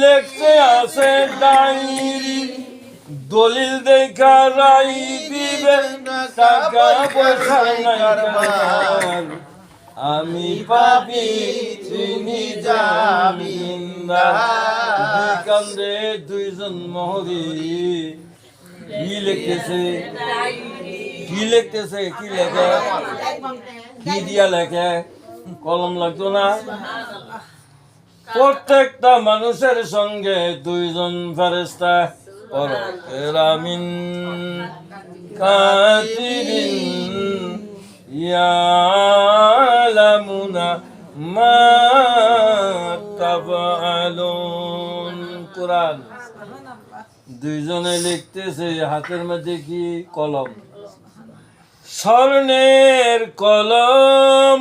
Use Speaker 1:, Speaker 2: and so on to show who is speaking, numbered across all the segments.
Speaker 1: লেখতে আছে ডায়েরি, দলিল দেখা রাই দিবে, টাকা পয়সা নাই। আমি পাবি জামিনদার। কান্দে দুইজন মহরি। কি লিখতেছে? কি লিখতেছে? কি লেখে? কি দিয়া লেখে? কলম লাগতো না? প্রত্যেকটা মানুষের সঙ্গে দুইজন ফেরেস্তা পরকেরামিন ইয়ালামুনা মা তাফআলুন কোরআন দুইজনে লিখতেছে হাতের মধ্যে কি কলম? স্বর্ণের কলম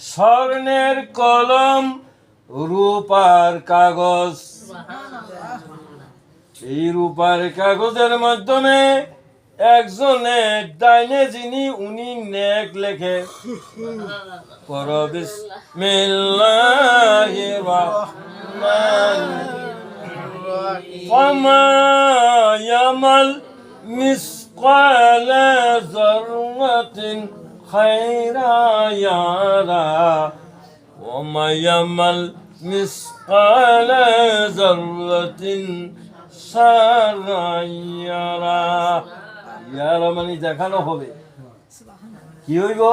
Speaker 1: স্বর্ণের কলম রূপার কাগজ এই রূপার কাগজের মাধ্যমে একজনে ডাইনে যিনি উনি নেক লেখে পর বিসমিল্লাহির রহমানির وما يمل مثقال ذرة خيرا يرى وما يمل مثقال ذرة شرا يرى ইয়ারা মানে দেখানো হবে কি হইব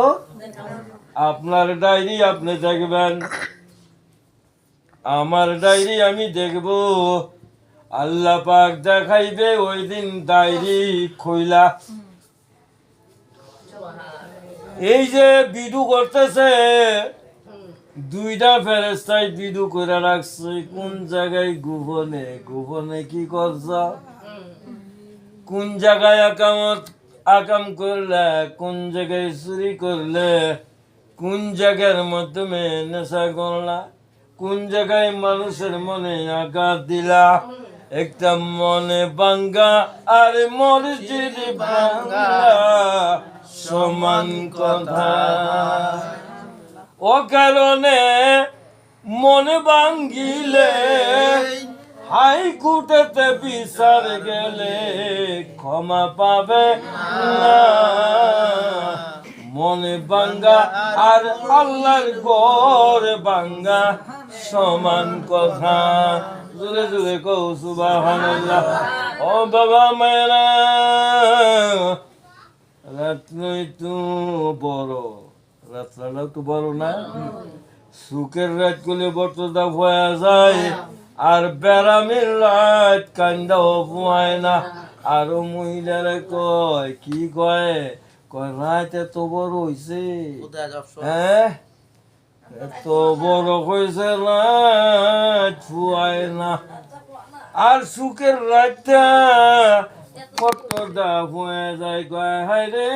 Speaker 1: আপনার ডায়েরি আপনি দেখবেন আমার ডায়েরি আমি দেখব আল্লাহ পাক দেখাইবে ওই দিন ডায়েরি খইলা এই যে বিদু করতেছে দুইটা ফেরেস্তাই বিদু করে রাখছে। কোন জায়গায় গোপনে? গোপনে কি করছ কোন জায়গায় আকামত আকাম করলে? কোন জায়গায় চুরি করলে? কোন জায়গার মাধ্যমে নেশা করলা? কোন জায়গায় মানুষের মনে আঘাত দিলা? একটা মনে বাঙ্গা আর মসজিদ বাঙ্গা, সমান কথা। ও কারণে মনে ভাঙ্গিলে হাইকোর্টেতে বিচার গেলে ক্ষমা পাবে না। মনে বাঙ্গা আর আল্লাহর গর বাঙ্গা সমান কথা। জোরে জুড়ে কৌ সুবহানাল্লাহ। ও বাবা মেরা রাত্রই তো বড়। রাত্রাটাও তো বড় না। সুখের রাত করলে বর্তদা ভয়া যায় আর ব্যারামের রাত কান্দাও ভয় না। আরও মহিলারা কয় কি কয়? কয় রাত এত বড় হইছে। হ্যাঁ? এত বড় হয়েছে রাত ফুয়ায় না। আর সুখের রাতটা কত দা হয়ে যায়। কয় হায় রে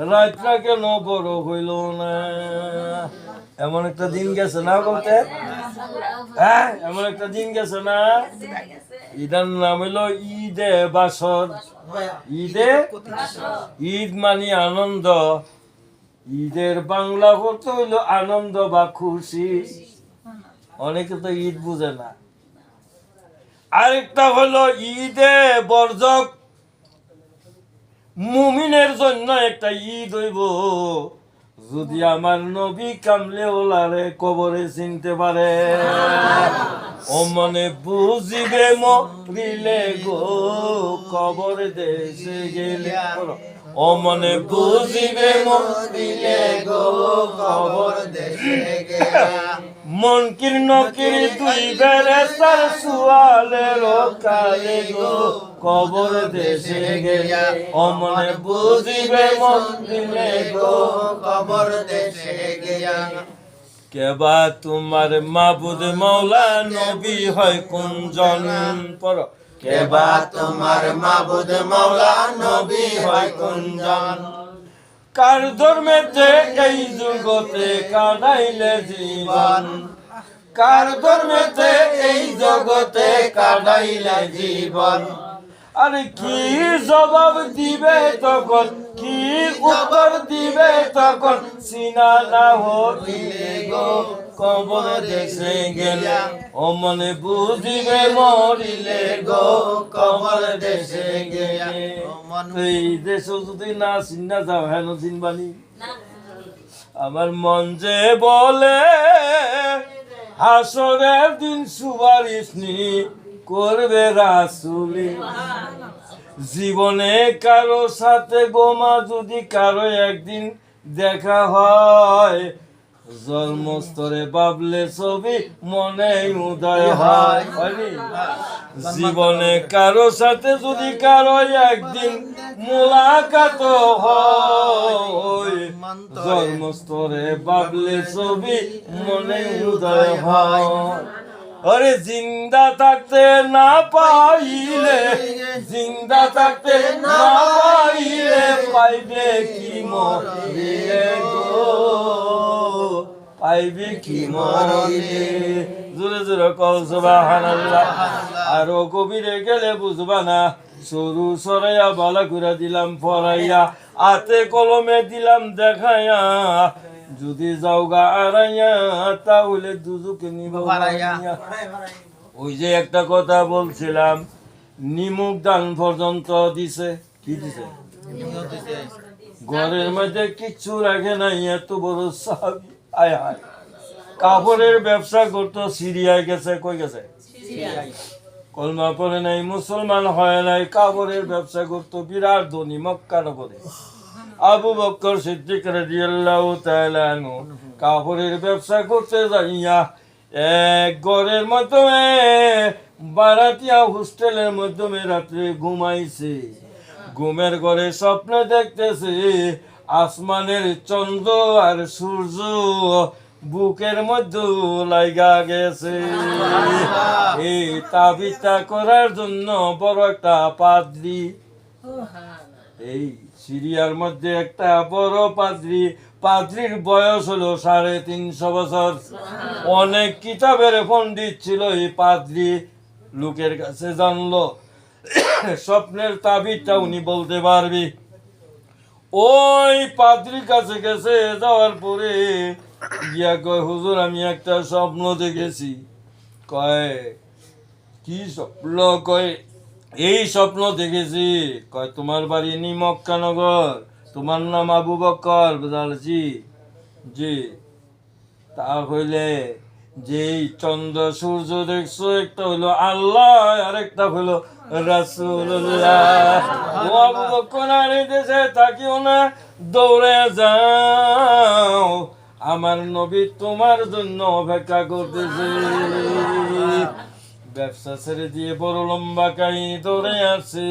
Speaker 1: রাতটা কেন বড় হইল না? এমন একটা দিন গেছে না বলতে? হ্যাঁ এমন একটা দিন গেছে না? ঈদের নাম হইল ঈদে বাসর। ঈদে? ঈদ মানে আনন্দ। ঈদের বাংলা অর্থ হইল আনন্দ বা খুশি। অনেকে তো ঈদ বুঝে না। আরেকটা হলো ঈদে বর্জক মুমিনের জন্য একটা ঈদ হইব। যদি আমার নবী কামলে ওলারে কবরে চিনতে পারে, ও মনে বুঝিবে মরিলে গো, কবর দেশে গেলে ও মনে বুঝিবে মরিলে গো, কবর মন কীর্ণ কিরি দুই বেরেস্তার সুয়ালের কালে গো। কবর দেশে গেলে অমনে বুঝিবে মন দিলে গো।
Speaker 2: কবর দেশে গিয়া।
Speaker 1: কেবা তোমার মাবুদ মৌলা নবী হয় কুঞ্জন পর।
Speaker 2: কেবা তোমার মাবুদ মৌলা নবী হয় কুঞ্জন
Speaker 1: কার ধর্মেতে এই জগতে কাটাইলে জীবন? কার ধর্মেতে এই জগতে কাটাইলে জীবন? আর কি জবাব দিবে তখন? কি উত্তর দিবে তখন? সিনা না হইলে গো, কবর দেশে গেলে মনে বুঝিবে মরিলে গো, কবর দেশে গেলে এই দেশে যদি না চিন্না যাও, হেন চিনবানি আমার মন যে বলে, হাসরের দিন সুপারিশ করবে রাসুলি। জীবনে কারও সাথে গোমা যদি কারও একদিন দেখা হয়, জন্মস্তরে বাবলে ছবি মনে উদয় হয়? জীবনে কারও সাথে যদি কারও একদিন মোলাকাত হয়, জন্মস্তরে বাবলে ছবি মনে উদয় হয় আরে জিন্দা থাকতে না পাইলে জিন্দা থাকতে না পাইলে পাইবে কি মরিলে গো পাইবে কি মরিলে জোরে জোরে কল সুবহানাল্লাহ। আরও কবিরে গেলে বুঝবা না সরু সরাইয়া বালা করে দিলাম পড়াইয়া আতে কলমে দিলাম দেখাইয়া। যদি যাও গা আড়াইয়া তাহলে দুজুকে নিব। ওই যে একটা কথা বলছিলাম নিমুখ দান পর্যন্ত দিছে। কি দিছে? ঘরের মধ্যে কিচ্ছু রাখে নাই, এত বড় সাহাবি। আয় হায় কাপড়ের ব্যবসা করতো, সিরিয়ায় গেছে, কই গেছে? কলমা পরে নাই, মুসলমান হয় নাই, কাপড়ের ব্যবসা করতো, বিরাট ধনী মক্কা নগরে আবু বক্কর সিদ্দিক রাদিয়াল্লাহু তাআলা আনহু, কাপড়ের ব্যবসা করতে যাইয়া এক ঘরের মাধ্যমে বারাতিয়া হোস্টেলের মাধ্যমে রাত্রে ঘুমাইছে। ঘুমের ঘরে স্বপ্ন দেখতেছে, আসমানের চন্দ্র আর সূর্য বুকের মধ্যে লাইগা গেছে। এই তাবিটা করার জন্য বড় একটা পাদ্রী। এই সিরিয়ার মধ্যে একটা বড় পাদ্রি। পাদ্রির বয়স হলো সাড়ে তিনশো বছর। অনেক কিতাবের পণ্ডিত ছিল এই পাদ্রি। লোকের কাছে জানলো। স্বপ্নের তাবিজটা উনি বলতে পারবি। ওই পাদ্রির কাছে গেছে, যাওয়ার পরে গিয়া কয়, হুজুর, আমি একটা স্বপ্ন দেখেছি। কয়, কি স্বপ্ন? কয়, এই স্বপ্ন দেখেছি। কয়, তোমার বাড়ি নি মক্কানগর, তোমার নাম আবু বক্কর বুঝালছি? জি। তা হইলে যেই চন্দ্র সূর্য দেখছ, একটা হইল আল্লাহ আর একটা দৌড়ে যাও। আমার নবী তোমার জন্য অপেক্ষা করতেছে। ব্যবসা ছেড়ে দিয়ে বড় লম্বা কাহিনী দৌড়ে আসছে।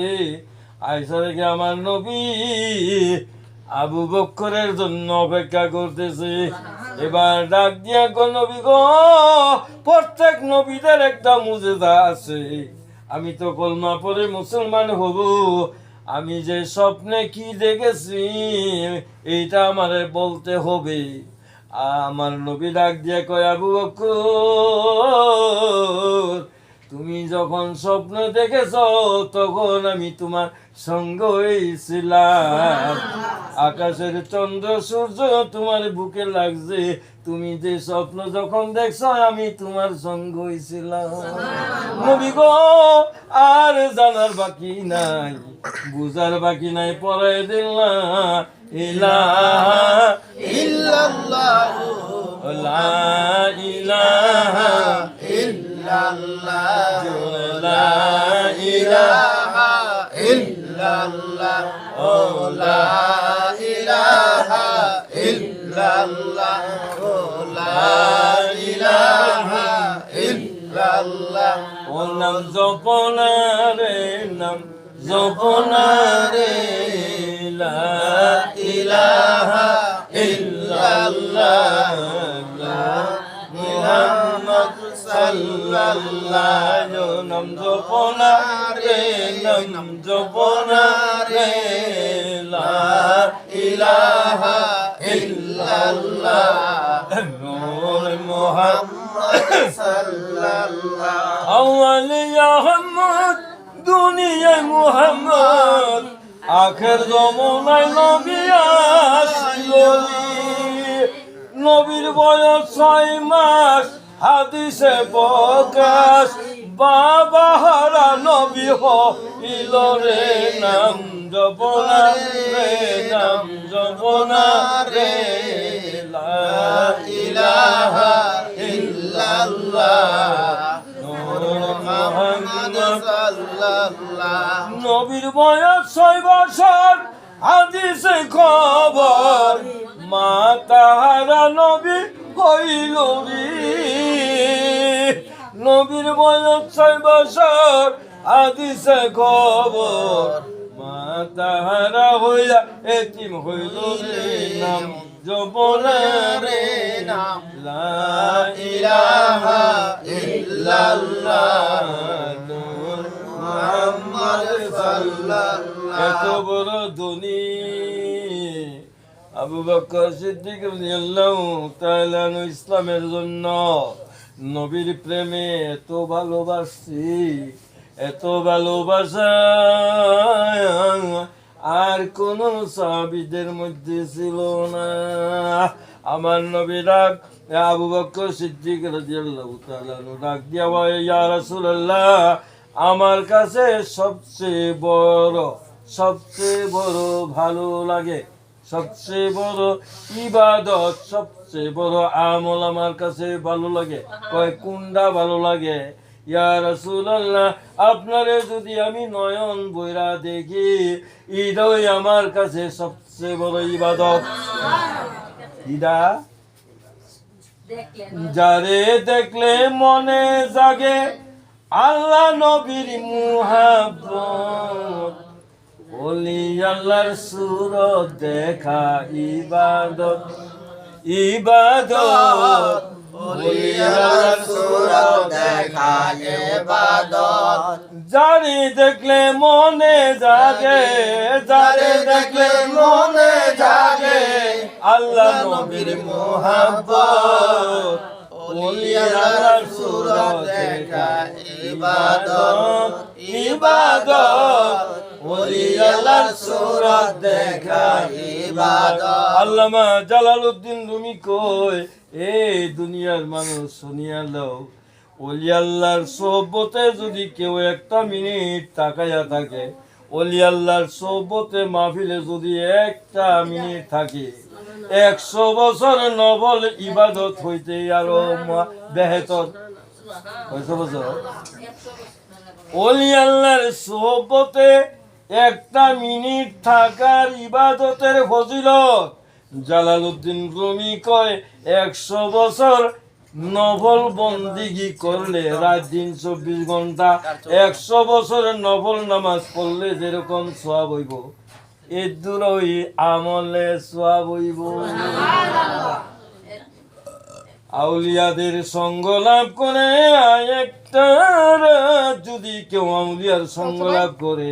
Speaker 1: আইসা দেখে আমার নবী আবু বক্করের জন্য অপেক্ষা করতেছে। এবার ডাক দিয়া গো নবী গো, প্রত্যেক নবীদের একটা মুজেদা আছে। আমি তো কলমা পরে মুসলমান হব, আমি যে স্বপ্নে কি দেখেছি, এইটা আমারে বলতে হবে। আমার নবী ডাক দিয়ে কয়, আবু বকর তুমি যখন স্বপ্ন দেখেছ, তখন আমি তোমার সঙ্গ হয়েছিলাম। আকাশের চন্দ্র, সূর্য তোমার বুকে লাগছে। তুমি যে স্বপ্ন যখন দেখছ, আমি তোমার সঙ্গ হয়েছিলাম। আর জানার বাকি নাই। বুঝার বাকি নাই, পরে দিলাম ইলাহা
Speaker 2: ইল্লাল্লাহু,
Speaker 1: লা
Speaker 2: ইল্লাল্লাহ। ও
Speaker 1: নাম জপনা নাম জপনা রে লা
Speaker 2: ইলাহা ইল্লাল্লাহ।
Speaker 1: মুহাম্মদ সাল্লাল্লাহু নাম জপনা রে নাম জপনা লা
Speaker 2: ইলাহা ইল্লাল্লাহ।
Speaker 1: নূর মুহাম্মদ আওয়ালিয়া হাম্মদ দুনিয়ায় মুহাম্মদ আখের জমনায় নবী নবীর বয়স ছয় মাস হাদিসে প্রকাশ বাবা হারা নবী হইল রে নাম জপনা রে নাম জপনা রে
Speaker 2: ইলাহা
Speaker 1: নবীর বয়স ছয় বছর, হাদিসে খবর মা তাহারা নবী হইল রে। নবীর বয়স ছয় বছর, হাদিসে খবর মা তাহারা হইয়া এতিম হইল নাম। জবনা রে নাম, লা
Speaker 2: ইলাহা ইল্লাল্লাহ,
Speaker 1: নূর
Speaker 2: মুহাম্মদ সাল্লাল্লাহ।
Speaker 1: এত বড় ধনী আবু বকর সিদ্দিক রাদিয়াল্লাহু তাআলা ইসলামের জন্য নবীর প্রেমে এত ভালোবাসি, এত ভালোবাসা। আর কোন সাহাবীদের মধ্যে ছিল না। আমার নবী ডাক, আবু বকর সিদ্দিক ডাক দিয়া রাসূলুল্লাহ, আমার কাছে সবচেয়ে বড় সবচেয়ে বড় ভালো লাগে, সবচেয়ে বড় ইবাদত, সবচেয়ে বড় আমল আমার কাছে ভালো লাগে। কয় কুন্ডা ভালো লাগে? ইয়া রাসূলুল্লাহ আপনারে যদি আমি নয়ন বইরা দেখি এটাই আমার কাছে সবচেয়ে বড় ইবাদত। ইদা? যারে দেখলে মনে জাগে আল্লাহ নবীর মুহাব্বত। ওলি আল্লাহর সুরত দেখা ইবাদত ইবাদত। যারে দেখলে মনে জাগে যারে দেখলে মনে জাগে, আল্লাহ নবীর মোহাব্বত। ওলি আল্লাহর সুরত দেখা ইবাদত ইবাদত ওলি আল্লাহর সুরত আল্লামা জালালউদ্দিন রুমি কই এই দুনিয়ার মানুষ শুনিয়া লও। ওলি আল্লাহর সোহবতে যদি কেউ একটা মিনিট তাকাইয়া থাকে ওলি আল্লাহর সোহবতে মাহফিলে যদি একটা মিনিট থাকে একশো বছর নবল ইবাদত হইতে আরও বেহেতর কয়শো বছর। ওলি আল্লাহর সোহবতে একটা মিনিট থাকার ইবাদতের ফজিলত। জালালউদ্দিন রুমি কয় একশো বছর নভল বন্দিগি করলে রাত দিন চব্বিশ ঘণ্টা একশো বছরের নভল নামাজ পড়লে যেরকম সোয়াব হইব এর দূর ওই আমলে সোয়াব হইব। আউলিয়াদের সঙ্গ লাভ করে একটা যদি কেউ আউলিয়ার সঙ্গ লাভ করে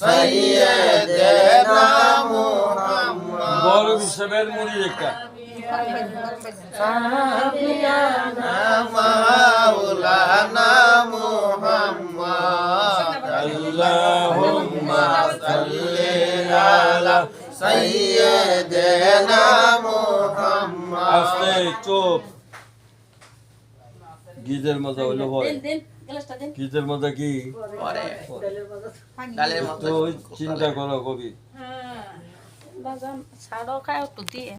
Speaker 2: সাইয়্যিদিনা মুহাম্মদ
Speaker 1: বড় হিসেবের মুড়ি একটা
Speaker 2: মাওলানা মুহাম্মদ। আল্লাহুম্মা সাল্লি আলা সাইয়্যিদিনা মুহাম্মদ
Speaker 1: আস্তে চুপ গীতের মজা ভয় গীতের মজা কি? চিন্তা করো কবি।
Speaker 3: বাজান ছাড়ো খাও একটু দিয়ে।